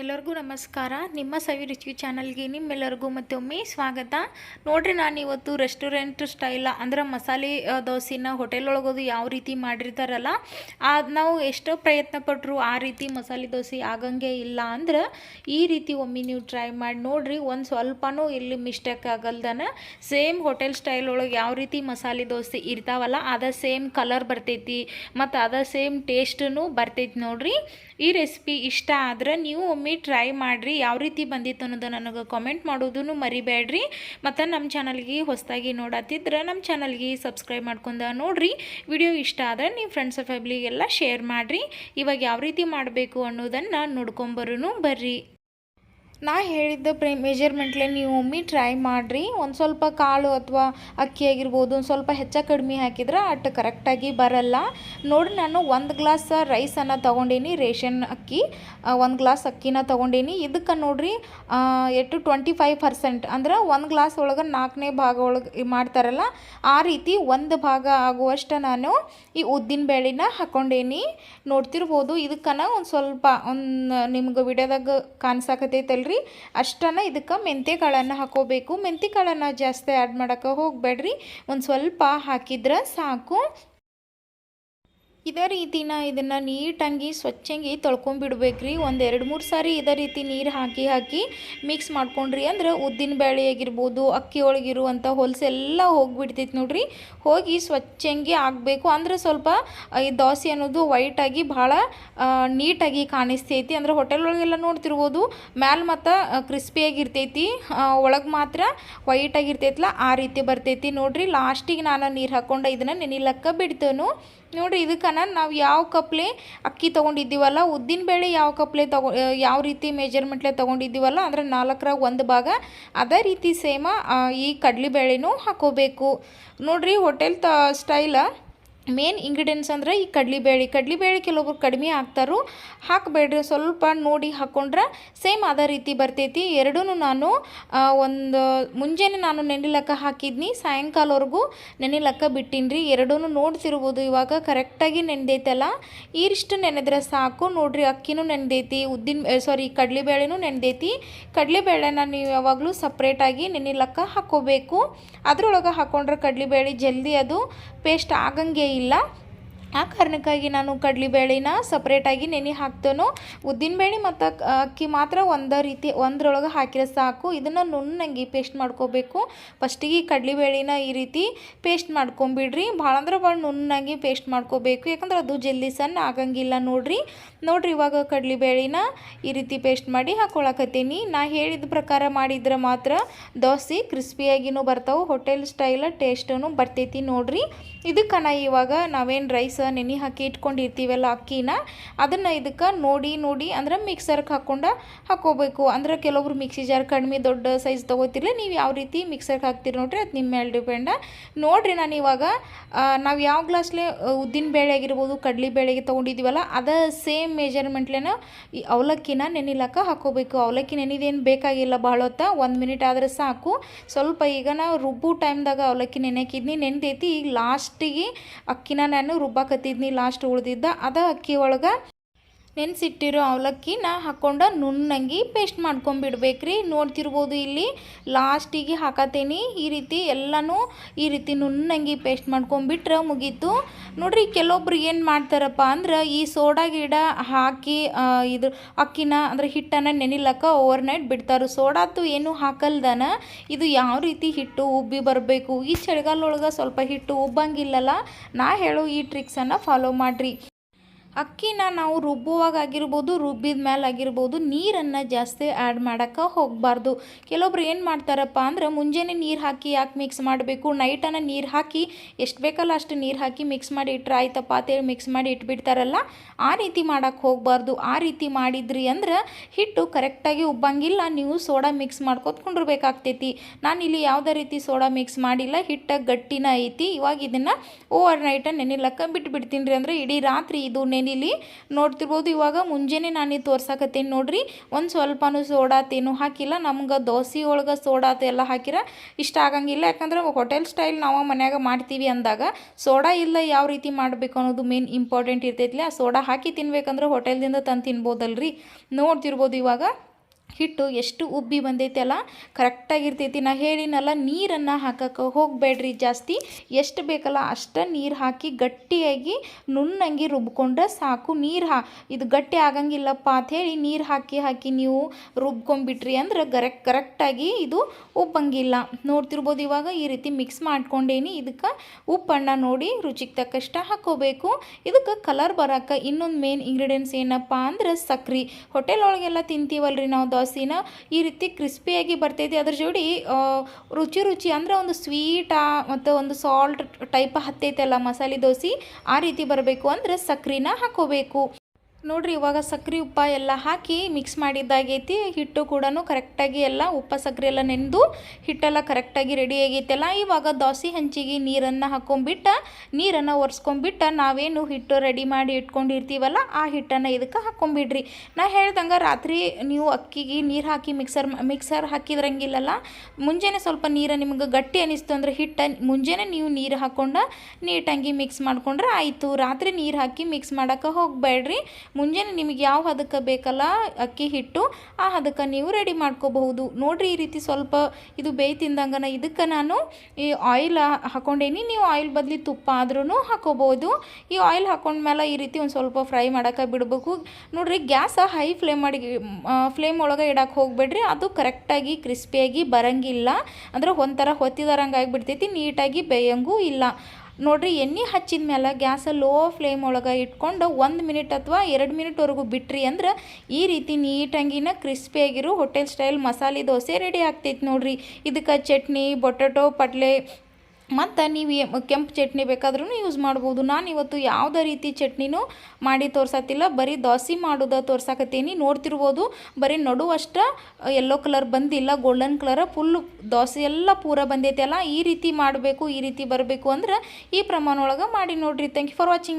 ಎಲ್ಲರಿಗೂ ನಮಸ್ಕಾರ. ನಿಮ್ಮ ಸವಿ ರುಚಿ ಚಾನಲ್ಗೆ ನಿಮ್ಮೆಲ್ಲರಿಗೂ ಮತ್ತೊಮ್ಮೆ ಸ್ವಾಗತ. ನೋಡ್ರಿ ನಾನು ಇವತ್ತು ರೆಸ್ಟೋರೆಂಟ್ ಸ್ಟೈಲ ಅಂದ್ರೆ ಮಸಾಲೆ ದೋಸೆನ ಹೋಟೆಲ್ ಒಳಗೋದು ಯಾವ ರೀತಿ ಮಾಡಿರ್ತಾರಲ್ಲ ಅದು ನಾವು ಎಷ್ಟೋ ಪ್ರಯತ್ನ ಪಟ್ಟರು ಆ ರೀತಿ ಮಸಾಲೆ ದೋಸೆ ಆಗಂಗೆ ಇಲ್ಲ ಅಂದ್ರೆ ಈ ರೀತಿ ಒಮ್ಮೆ ನೀವು ಟ್ರೈ ಮಾಡಿ ನೋಡ್ರಿ. ಒಂದು ಸ್ವಲ್ಪನೂ ಇಲ್ಲಿ ಮಿಸ್ಟೇಕ್ ಆಗಲ್ದನ. ಸೇಮ್ ಹೋಟೆಲ್ ಸ್ಟೈಲ್ ಒಳಗೆ ಯಾವ ರೀತಿ ಮಸಾಲೆ ದೋಸೆ ಇರ್ತಾವಲ್ಲ, ಅದ ಸೇಮ್ ಕಲರ್ ಬರ್ತೈತಿ ಮತ್ತು ಅದ ಸೇಮ್ ಟೇಸ್ಟೂ ಬರ್ತೈತಿ ನೋಡ್ರಿ. ಈ ರೆಸಿಪಿ ಇಷ್ಟ ಆದ್ರೆ ನೀವು ಒಮ್ಮೆ ಟ್ರೈ ಮಾಡಿರಿ. ಯಾವ ರೀತಿ ಬಂದಿತ್ತು ಅನ್ನೋದು ನನಗೆ ಕಾಮೆಂಟ್ ಮಾಡೋದನ್ನು ಮರಿಬೇಡ್ರಿ. ಮತ್ತು ನಮ್ಮ ಚಾನಲ್ಗೆ ಹೊಸದಾಗಿ ನೋಡತ್ತಿದ್ರೆ ನಮ್ಮ ಚಾನಲ್ಗೆ ಸಬ್ಸ್ಕ್ರೈಬ್ ಮಾಡ್ಕೊಂಡ ನೋಡಿರಿ. ವಿಡಿಯೋ ಇಷ್ಟ ಆದರೆ ನೀವು ಫ್ರೆಂಡ್ಸ್ ಫ್ಯಾಮಿಲಿಗೆಲ್ಲ ಶೇರ್ ಮಾಡಿರಿ. ಇವಾಗ ಯಾವ ರೀತಿ ಮಾಡಬೇಕು ಅನ್ನೋದನ್ನು ನೋಡ್ಕೊಂಬರೂ ಬರ್ರಿ. ನಾ ಹೇಳಿದ್ದ ಪ್ರೇ ಮೆಜರ್ಮೆಂಟ್ಲೆ ನೀವು ಒಮ್ಮೆ ಟ್ರೈ ಮಾಡಿರಿ. ಒಂದು ಸ್ವಲ್ಪ ಕಾಳು ಅಥವಾ ಅಕ್ಕಿ ಆಗಿರ್ಬೋದು, ಒಂದು ಸ್ವಲ್ಪ ಹೆಚ್ಚ ಕಡಿಮೆ ಹಾಕಿದ್ರೆ ಅಟ್ ಕರೆಕ್ಟಾಗಿ ಬರಲ್ಲ. ನೋಡಿ ನಾನು ಒಂದು ಗ್ಲಾಸ್ ರೈಸನ್ನು ತೊಗೊಂಡೀನಿ, ರೇಷನ್ ಅಕ್ಕಿ ಒಂದು ಗ್ಲಾಸ್ ಅಕ್ಕಿನ ತೊಗೊಂಡೀನಿ. ಇದಕ್ಕೆ ನೋಡಿರಿ ಎಷ್ಟು ಟ್ವೆಂಟಿ ಫೈವ್ ಪರ್ಸೆಂಟ್ ಅಂದ್ರೆ ಒಂದು ಗ್ಲಾಸ್ ಒಳಗೆ ನಾಲ್ಕನೇ ಭಾಗ ಒಳಗೆ ಮಾಡ್ತಾರಲ್ಲ, ಆ ರೀತಿ ಒಂದು ಭಾಗ ಆಗುವಷ್ಟು ನಾನು ಈ ಉದ್ದಿನ ಬೇಳೆನ ಹಾಕೊಂಡೇನಿ. ನೋಡ್ತಿರ್ಬೋದು, ಇದಕ್ಕನ ಒಂದು ಸ್ವಲ್ಪ ಒಂದು ನಿಮ್ಗೆ ವಿಡಿಯೋದಾಗ ಕಾಣಿಸಾಕತೈತಲ್ರಿ ಅಷ್ಟನ್ನು ಇದಕ್ಕೆ ಮೆಂತ್ಯ ಕಾಳನ್ನು ಹಾಕೋಬೇಕು. ಮೆಂತ್ಯ ಕಾಳನ್ನು ಜಾಸ್ತಿ ಆ್ಯಡ್ ಮಾಡೋಕೆ ಹೋಗಬೇಡ್ರಿ. ಒಂದು ಸ್ವಲ್ಪ ಹಾಕಿದ್ರೆ ಸಾಕು. ಇದೇ ರೀತಿನ ಇದನ್ನು ನೀಟಾಗಿ, ಸ್ವಚ್ಛಂಗಿ ತೊಳ್ಕೊಂಬಿಡ್ಬೇಕ್ರಿ ಒಂದು ಎರಡು ಮೂರು ಸಾರಿ ಇದೇ ರೀತಿ ನೀರು ಹಾಕಿ ಹಾಕಿ ಮಿಕ್ಸ್ ಮಾಡ್ಕೊಂಡ್ರಿ ಅಂದ್ರೆ ಉದ್ದಿನ ಬೇಳೆ ಆಗಿರ್ಬೋದು, ಅಕ್ಕಿ ಒಳಗಿರುವಂಥ ಹೊಲಸೆಲ್ಲ ಹೋಗಿಬಿಡ್ತೈತಿ ನೋಡ್ರಿ. ಹೋಗಿ ಸ್ವಚ್ಛಂಗಿ ಆಗಬೇಕು. ಅಂದ್ರೆ ಸ್ವಲ್ಪ ಈ ದೋಸೆ ಅನ್ನೋದು ವೈಟಾಗಿ ಭಾಳ ನೀಟಾಗಿ ಕಾಣಿಸ್ತೈತಿ. ಅಂದ್ರೆ ಹೋಟೆಲ್ ಒಳಗೆಲ್ಲ ನೋಡ್ತಿರ್ಬೋದು, ಮ್ಯಾಲ ಮತ್ತು ಕ್ರಿಸ್ಪಿಯಾಗಿರ್ತೈತಿ ಒಳಗೆ ಮಾತ್ರ ವೈಟಾಗಿರ್ತೈತಲ್ಲ ಆ ರೀತಿ ಬರ್ತೈತಿ ನೋಡ್ರಿ. ಲಾಸ್ಟಿಗೆ ನಾನು ನೀರು ಹಾಕ್ಕೊಂಡು ಇದನ್ನು ನೆನಿಲಕ್ಕ ಬಿಡ್ತೇನು. ನೋಡ್ರಿ ಇದಕ್ಕನ ನಾವು ಯಾವ ಕಪ್ಲೆ ಅಕ್ಕಿ ತೊಗೊಂಡಿದ್ದೀವಲ್ಲ, ಉದ್ದಿನ ಬೇಳೆ ಯಾವ ಕಪ್ಲೆ ತಗೊ ಯಾವ ರೀತಿ ಮೆಜರ್ಮೆಂಟ್ಲೆ ತೊಗೊಂಡಿದ್ದೀವಲ್ಲ, ಅಂದ್ರೆ ನಾಲ್ಕರಾಗ ಒಂದು ಭಾಗ, ಅದೇ ರೀತಿ ಸೇಮ ಈ ಕಡಲೆಬೇಳೆನೂ ಹಾಕೋಬೇಕು. ನೋಡಿರಿ ಹೋಟೆಲ್ ತ ಸ್ಟೈಲ ಮೇನ್ ಇಂಗ್ರೀಡಿಯೆಂಟ್ಸ್ ಅಂದ್ರೆ ಈ ಕಡಲೆಬೇಳೆ ಕಡಲೆಬೇಳೆ ಕೆಲವೊಬ್ರು ಕಡಿಮೆ ಹಾಕ್ತಾರೋ. ಹಾಕಬೇಡ್ರಿ, ಸ್ವಲ್ಪ ನೋಡಿ ಹಾಕ್ಕೊಂಡ್ರೆ ಸೇಮ್ ಅದೇ ರೀತಿ ಬರ್ತೈತಿ. ಎರಡೂ ನಾನು ಒಂದು ಮುಂಜಾನೆ ನಾನು ನೆನಿಲಕ್ಕ ಹಾಕಿದ್ನಿ. ಸಾಯಂಕಾಲವರೆಗೂ ನೆನಿಲಕ್ಕ ಬಿಟ್ಟಿನಿ ರೀ ಎರಡೂ ನೋಡ್ತಿರ್ಬೋದು, ಇವಾಗ ಕರೆಕ್ಟಾಗಿ ನೆನೆದೈತಲ್ಲ ಇಷ್ಟು ನೆನೆದ್ರೆ ಸಾಕು. ನೋಡ್ರಿ, ಅಕ್ಕಿನೂ ನೆನೆದೈತಿ ಉದ್ದಿನ ಸಾರಿ ಕಡಲೆಬೇಳೆನೂ ನೆನೆದೈತಿ ಕಡಲೆಬೇಳೆನ ನೀವು ಯಾವಾಗಲೂ ಸಪ್ರೇಟಾಗಿ ನೆನಿಲಕ್ಕ ಹಾಕ್ಕೋಬೇಕು ಅದರೊಳಗೆ ಹಾಕ್ಕೊಂಡ್ರೆ ಕಡಲೆಬೇಳೆ ಜಲ್ದಿ ಅದು ಪೇಸ್ಟ್ ಆಗಂಗೆ ಇಲ್ಲ ಆ ಕಾರಣಕ್ಕಾಗಿ ನಾನು ಕಡಲೆಬೇಳೆನ ಸಪ್ರೇಟಾಗಿ ನೆನೆ ಹಾಕ್ತೇನೋ. ಉದ್ದಿನಬೇಳೆ ಮತ್ತು ಅಕ್ಕಿ ಮಾತ್ರ ಒಂದೇ ರೀತಿ, ಒಂದರೊಳಗೆ ಹಾಕಿದ್ರೆ ಸಾಕು. ಇದನ್ನು ನುಣ್ಣಂಗೆ ಪೇಸ್ಟ್ ಮಾಡ್ಕೋಬೇಕು. ಫಸ್ಟಿಗೆ ಕಡಲೆಬೇಳೆನ ಈ ರೀತಿ ಪೇಸ್ಟ್ ಮಾಡ್ಕೊಂಬಿಡ್ರಿ. ಭಾಳ ಅಂದ್ರೆ ಭಾಳ ನುಣ್ಣಾಗಿ ಪೇಸ್ಟ್ ಮಾಡ್ಕೋಬೇಕು. ಯಾಕಂದ್ರೆ ಅದು ಜಲ್ದಿ ಸಣ್ಣ ಆಗಂಗಿಲ್ಲ ನೋಡ್ರಿ. ನೋಡ್ರಿ ಇವಾಗ ಕಡಲೆಬೇಳೆನ ಈ ರೀತಿ ಪೇಸ್ಟ್ ಮಾಡಿ ಹಾಕೊಳಕತ್ತೀನಿ. ನಾ ಹೇಳಿದ ಪ್ರಕಾರ ಮಾಡಿದ್ರೆ ಮಾತ್ರ ದೋಸೆ ಕ್ರಿಸ್ಪಿಯಾಗಿನೂ ಬರ್ತಾವೆ. ಹೋಟೆಲ್ ಸ್ಟೈಲ ಟೇಸ್ಟೂ ಬರ್ತೈತಿ ನೋಡ್ರಿ. ಇದಕ್ಕೆ ನಾ ಇವಾಗ ನಾವೇನು ರೈಸ್ ನೆನೆ ಹಾಕಿ ಇಟ್ಕೊಂಡಿರ್ತೀವಲ್ಲ ಅಕ್ಕಿನ, ಅದನ್ನು ಇದಕ್ಕೆ ನೋಡಿ ನೋಡಿ ಅಂದ್ರೆ ಮಿಕ್ಸರ್ಗೆ ಹಾಕ್ಕೊಂಡು ಹಾಕೋಬೇಕು. ಅಂದ್ರೆ ಕೆಲವೊಬ್ರು ಮಿಕ್ಸಿ ಜಾರ್ ಕಡಿಮೆ ದೊಡ್ಡ ಸೈಜ್ ತೊಗೋತಿರಲಿ, ನೀವು ಯಾವ ರೀತಿ ಮಿಕ್ಸರ್ಗೆ ಹಾಕ್ತೀರಿ ನೋಡ್ರಿ, ಅದು ನಿಮ್ಮ ಮೇಲೆ ಡಿಪೆಂಡ ನೋಡ್ರಿ ನಾನು ಇವಾಗ ನಾವು ಯಾವ ಗ್ಲಾಸ್ಲೆ ಉದ್ದಿನ ಬೇಳೆ ಆಗಿರ್ಬೋದು, ಕಡಲೆ ಬೇಳೆಗೆ ತೊಗೊಂಡಿದ್ದೀವಲ್ಲ ಅದ ಸೇಮ್ ಮೆಜರ್ಮೆಂಟ್ಲೇನ ಈ ಅವಲಕ್ಕಿನ ನೆನಿಲಕ್ಕ ಹಾಕೋಬೇಕು. ಅವಲಕ್ಕಿ ನೆನಿದೇನು ಬೇಕಾಗಿಲ್ಲ ಭಾಳ ಹೊತ್ತ ಒಂದು ಮಿನಿಟ್ ಆದರೆ ಸಾಕು. ಸ್ವಲ್ಪ ಈಗ ನಾವು ರುಬ್ಬು ಟೈಮ್ದಾಗ ಅವಲಕ್ಕಿ ನೆನೆಕಿದ್ನಿ ನೆನೆದೈತಿ. ಈಗ ಲಾಸ್ಟಿಗೆ ಅಕ್ಕಿನ ನಾನು ರುಬ್ಬಾಕತ್ತಿದ್ನಿ ಲಾಸ್ಟ್ ಉಳ್ದಿದ್ದ ಅದ ಅಕ್ಕಿ ಒಳಗೆ ನೆನೆಸಿಟ್ಟಿರೋ ಅವಲಕ್ಕಿನ ಹಾಕ್ಕೊಂಡು ನುಣ್ಣಂಗಿ ಪೇಸ್ಟ್ ಮಾಡ್ಕೊಂಬಿಡ್ಬೇಕ್ರಿ. ನೋಡ್ತಿರ್ಬೋದು ಇಲ್ಲಿ. ಲಾಸ್ಟಿಗೆ ಹಾಕತೀನಿ. ಈ ರೀತಿ ಎಲ್ಲನೂ ಈ ರೀತಿ ನುಣ್ಣಂಗಿ ಪೇಸ್ಟ್ ಮಾಡ್ಕೊಂಬಿಟ್ರೆ ಮುಗೀತು. ನೋಡ್ರಿ, ಕೆಲವೊಬ್ರು ಏನು ಮಾಡ್ತಾರಪ್ಪ ಅಂದ್ರೆ ಈ ಸೋಡಾ ಗಿಡ ಹಾಕಿ ಇದು ಅಕ್ಕಿನ ಅಂದ್ರೆ ಹಿಟ್ಟನ್ನು ನೆನಿಲಕ್ಕ ಓವರ್ ನೈಟ್ ಬಿಡ್ತಾರೆ. ಸೋಡಾತು ಏನು ಹಾಕಲ್ದನ? ಇದು ಯಾವ ರೀತಿ ಹಿಟ್ಟು ಉಬ್ಬಿ ಬರಬೇಕು? ಈ ಚಳಿಗಾಲೊಳಗೆ ಸ್ವಲ್ಪ ಹಿಟ್ಟು ಉಬ್ಬಂಗಿಲ್ಲಲ್ಲ? ನಾ ಹೇಳೋ ಈ ಟ್ರಿಕ್ಸನ್ನು ಫಾಲೋ ಮಾಡಿರಿ. ಅಕ್ಕಿನ ನಾವು ರುಬ್ಬುವಾಗ ಆಗಿರ್ಬೋದು, ರುಬ್ಬಿದ ಮೇಲೆ ಆಗಿರ್ಬೋದು, ನೀರನ್ನು ಜಾಸ್ತಿ ಆ್ಯಡ್ ಮಾಡೋಕ್ಕೆ ಹೋಗಬಾರ್ದು. ಕೆಲವೊಬ್ರು ಏನು ಮಾಡ್ತಾರಪ್ಪ ಅಂದ್ರೆ, ಮುಂಜಾನೆ ನೀರು ಹಾಕಿ ಯಾಕೆ ಮಿಕ್ಸ್ ಮಾಡಬೇಕು? ನೈಟನ್ನು ನೀರು ಹಾಕಿ, ಎಷ್ಟು ಬೇಕಲ್ಲ ಅಷ್ಟು ನೀರು ಹಾಕಿ ಮಿಕ್ಸ್ ಮಾಡಿ ಇಟ್ಟರೆ ಆಯ್ತಪ್ಪ ಅಂತೇಳಿ ಮಿಕ್ಸ್ ಮಾಡಿ ಇಟ್ಬಿಡ್ತಾರಲ್ಲ, ಆ ರೀತಿ ಮಾಡೋಕ್ಕೆ ಹೋಗಬಾರ್ದು. ಆ ರೀತಿ ಮಾಡಿದ್ರಿ ಅಂದ್ರೆ, ಹಿಟ್ಟು ಕರೆಕ್ಟಾಗಿ ಉಬ್ಬಂಗಿಲ್ಲ. ನೀವು ಸೋಡಾ ಮಿಕ್ಸ್ ಮಾಡ್ಕೊತ್ಕೊಂಡಿರ್ಬೇಕಾಗ್ತೈತಿ. ನಾನು ಇಲ್ಲಿ ಯಾವುದೇ ರೀತಿ ಸೋಡಾ ಮಿಕ್ಸ್ ಮಾಡಿಲ್ಲ. ಹಿಟ್ಟು ಗಟ್ಟಿನ ಐತಿ. ಇವಾಗ ಇದನ್ನು ಓವರ್ ನೈಟ ನೆನಿಲಕ್ಕ ಬಿಟ್ಟು ಬಿಡ್ತೀನಿ ರೀ ಅಂದರೆ, ಇಡೀ ರಾತ್ರಿ ಇದು ನೆನೆ ಇಲ್ಲಿ ನೋಡ್ತಿರ್ಬೋದು. ಇವಾಗ ಮುಂಜಾನೆ ನಾನು ತೋರ್ಸಾಕತ್ತೀನಿ ನೋಡ್ರಿ. ಒಂದು ಸ್ವಲ್ಪನೂ ಸೋಡಾ ತೇನು ಹಾಕಿಲ್ಲ. ನಮ್ಗೆ ದೋಸೆ ಒಳಗೆ ಸೋಡಾ ಎಲ್ಲ ಹಾಕಿರ ಇಷ್ಟ ಆಗಂಗಿಲ್ಲ. ಯಾಕಂದ್ರೆ ಹೋಟೆಲ್ ಸ್ಟೈಲ್ ನಾವು ಮನ್ಯಾಗ ಮಾಡ್ತೀವಿ ಅಂದಾಗ ಸೋಡಾ ಇಲ್ಲ ಯಾವ ರೀತಿ ಮಾಡಬೇಕು ಅನ್ನೋದು ಮೇನ್ ಇಂಪಾರ್ಟೆಂಟ್ ಇರ್ತೈತಿ ಆ ಸೋಡಾ ಹಾಕಿ ತಿನ್ಬೇಕಂದ್ರೆ ಹೋಟೆಲ್ದಿಂದ ತಂದು ತಿನ್ಬೋದಲ್ರಿ. ನೋಡ್ತಿರ್ಬೋದು ಇವಾಗ. ಹಿಟ್ಟು ಎಷ್ಟು ಉಬ್ಬಿ ಬಂದೈತೆ ಅಲ್ಲ, ಕರೆಕ್ಟಾಗಿರ್ತೈತಿ. ನಾ ಹೇಳಿನಲ್ಲ, ನೀರನ್ನು ಹಾಕಕ್ಕೆ ಹೋಗಬೇಡ್ರಿ ಜಾಸ್ತಿ. ಎಷ್ಟು ಬೇಕಲ್ಲ ಅಷ್ಟು ನೀರು ಹಾಕಿ ಗಟ್ಟಿಯಾಗಿ ನುಣ್ಣಂಗೆ ರುಬ್ಕೊಂಡ್ರೆ ಸಾಕು ನೀರು ಹಾ ಇದು ಗಟ್ಟಿ ಆಗಂಗಿಲ್ಲಪ್ಪ ಹೇಳಿ ನೀರು ಹಾಕಿ ಹಾಕಿ ನೀವು ರುಬ್ಕೊಂಬಿಟ್ರಿ ಅಂದ್ರೆ ಕರೆಕ್ಟ್ ಕರೆಕ್ಟಾಗಿ ಇದು ಉಬ್ಬಂಗಿಲ್ಲ. ನೋಡ್ತಿರ್ಬೋದು ಇವಾಗ ಈ ರೀತಿ ಮಿಕ್ಸ್ ಮಾಡ್ಕೊಂಡೇನಿ. ಇದಕ್ಕೆ ಉಪ್ಪಣ್ಣ ನೋಡಿ ರುಚಿಗೆ ತಕ್ಕಷ್ಟ ಹಾಕ್ಕೋಬೇಕು ಇದಕ್ಕೆ ಕಲರ್ ಬರೋಕ್ಕೆ ಇನ್ನೊಂದು ಮೇನ್ ಇಂಗ್ರೀಡಿಯೆಂಟ್ಸ್ ಏನಪ್ಪ ಅಂದ್ರೆ ಸಕ್ರೆ. ಹೋಟೆಲ್ ಒಳಗೆಲ್ಲ ತಿಂತೀವಲ್ರಿ ನಾವು ದೋಸೆನ ಈ ರೀತಿ ಕ್ರಿಸ್ಪಿಯಾಗಿ ಬರ್ತೈತಿ ಅದ್ರ ಜೋಡಿ ರುಚಿ ರುಚಿ ಅಂದ್ರೆ ಒಂದು ಸ್ವೀಟ ಮತ್ತು ಒಂದು ಸಾಲ್ಟ್ ಟೈಪ್ ಹತ್ತೈತಲ್ಲ ಮಸಾಲೆ ದೋಸೆ, ಆ ರೀತಿ ಬರಬೇಕು ಅಂದ್ರೆ ಸಕ್ರಿನ ಹಾಕೋಬೇಕು. ನೋಡ್ರಿ, ಇವಾಗ ಸಕ್ಕರೆ ಉಪ್ಪ ಎಲ್ಲ ಹಾಕಿ ಮಿಕ್ಸ್ ಮಾಡಿದ್ದಾಗೈತಿ. ಹಿಟ್ಟು ಕೂಡ ಕರೆಕ್ಟಾಗಿ ಎಲ್ಲ ಉಪ್ಪ ಸಕ್ಕರೆ ಎಲ್ಲ ನೆನೆದು ಹಿಟ್ಟೆಲ್ಲ ಕರೆಕ್ಟಾಗಿ ರೆಡಿ ಆಗೈತಲ್ಲ ಇವಾಗ ದೋಸೆ ಹಂಚಿಗೆ ನೀರನ್ನು ಹಾಕೊಂಬಿಟ್ಟು, ನೀರನ್ನು ಒರೆಸ್ಕೊಂಬಿಟ್ಟು ನಾವೇನು ಹಿಟ್ಟು ರೆಡಿ ಮಾಡಿ ಇಟ್ಕೊಂಡಿರ್ತೀವಲ್ಲ, ಆ ಹಿಟ್ಟನ್ನು ಇದಕ್ಕೆ ಹಾಕೊಂಬಿಡ್ರಿ. ನಾ ಹೇಳ್ದಂಗೆ ರಾತ್ರಿ ನೀವು ಅಕ್ಕಿಗೆ ನೀರು ಹಾಕಿ ಮಿಕ್ಸರ್ ಮಿಕ್ಸರ್ ಹಾಕಿದ್ರಂಗಿಲ್ಲಲ್ಲ, ಮುಂಜಾನೆ ಸ್ವಲ್ಪ ನೀರು ನಿಮ್ಗೆ ಗಟ್ಟಿ ಅನಿಸ್ತು ಅಂದರೆ ಹಿಟ್ಟು ಮುಂಜಾನೆ ನೀವು ನೀರು ಹಾಕೊಂಡು, ನೀಟಾಗಿ ಮಿಕ್ಸ್ ಮಾಡ್ಕೊಂಡ್ರೆ ಆಯಿತು. ರಾತ್ರಿ ನೀರು ಹಾಕಿ ಮಿಕ್ಸ್ ಮಾಡೋಕ್ಕೆ ಹೋಗಬೇಡ್ರಿ ಮುಂಜಾನೆ ನಿಮಗೆ ಯಾವ ಹದಕ್ಕೆ ಬೇಕಲ್ಲ, ಅಕ್ಕಿ ಹಿಟ್ಟು, ಆ ಹದಕ್ಕೆ ನೀವು ರೆಡಿ ಮಾಡ್ಕೋಬಹುದು. ನೋಡ್ರಿ, ಈ ರೀತಿ ಸ್ವಲ್ಪ ಇದು ಬೇಯ್ ತಿಂದಂಗನ ಇದಕ್ಕೆ ನಾನು ಈ ಆಯಿಲ್ ಹಾಕೊಂಡೇನಿ. ನೀವು ಆಯಿಲ್ ಬದಲಿ ತುಪ್ಪ ಆದ್ರೂ ಹಾಕೋಬೋದು ಈ ಆಯಿಲ್ ಹಾಕೊಂಡ್ಮೇಲೆ ಈ ರೀತಿ ಒಂದು ಸ್ವಲ್ಪ ಫ್ರೈ ಮಾಡೋಕೆ ಬಿಡಬೇಕು. ನೋಡ್ರಿ, ಗ್ಯಾಸ್ ಹೈ ಫ್ಲೇಮ್ ಮಾಡಿ ಫ್ಲೇಮ್ ಒಳಗೆ ಇಡಕ್ಕೆ ಹೋಗ್ಬೇಡ್ರಿ. ಅದು ಕರೆಕ್ಟಾಗಿ ಕ್ರಿಸ್ಪಿಯಾಗಿ ಬರಂಗಿಲ್ಲ. ಅಂದ್ರೆ ಒಂಥರ ಹೊತ್ತಿದಾರಂಗೆ ಆಗಿಬಿಡ್ತೈತಿ, ನೀಟಾಗಿ ಬೇಯಂಗೂ ಇಲ್ಲ. ನೋಡ್ರಿ, ಎಣ್ಣೆ ಹಚ್ಚಿದ ಮೇಲೆ ಗ್ಯಾಸ ಲೋ ಫ್ಲೇಮ್ ಒಳಗೆ ಇಟ್ಕೊಂಡು ಒಂದು ಮಿನಿಟ್ ಅಥವಾ ಎರಡು ಮಿನಿಟ್ವರೆಗೂ ಬಿಟ್ರಿ ಅಂದ್ರೆ ಈ ರೀತಿ ನೀಟಂಗಿನ ಕ್ರಿಸ್ಪಿಯಾಗಿರೋ hotel style masala dosa ready ಆಗ್ತೈತಿ ನೋಡ್ರಿ. ಇದಕ್ಕೆ ಚಟ್ನಿ, ಬೊಟೊಟೊ, ಪಟ್ಲೆ ಮತ್ತು ನೀವು ಕೆಂಪು ಚಟ್ನಿ ಬೇಕಾದ್ರೂ ಯೂಸ್ ಮಾಡ್ಬೋದು. ನಾನು ಇವತ್ತು ಯಾವುದೇ ರೀತಿ ಚಟ್ನಿನೂ ಮಾಡಿ ತೋರ್ಸತ್ತಿಲ್ಲ ಬರೀ ದೋಸೆ ಮಾಡೋದ ತೋರ್ಸಾಕತ್ತೀನಿ. ನೋಡ್ತಿರ್ಬೋದು. ಬರೀ ನಡುವಷ್ಟ ಯೆಲ್ಲೋ ಕಲರ್ ಬಂದಿಲ್ಲ ಗೋಲ್ಡನ್ ಕಲರ್ ಫುಲ್ ದೋಸೆ ಎಲ್ಲ ಪೂರ ಬಂದೈತೆ ಅಲ್ಲ ಈ ರೀತಿ ಮಾಡಬೇಕು, ಈ ರೀತಿ ಬರಬೇಕು ಅಂದ್ರೆ ಈ ಪ್ರಮಾಣ ಒಳಗೆ ಮಾಡಿ ನೋಡಿರಿ. Thank you for watching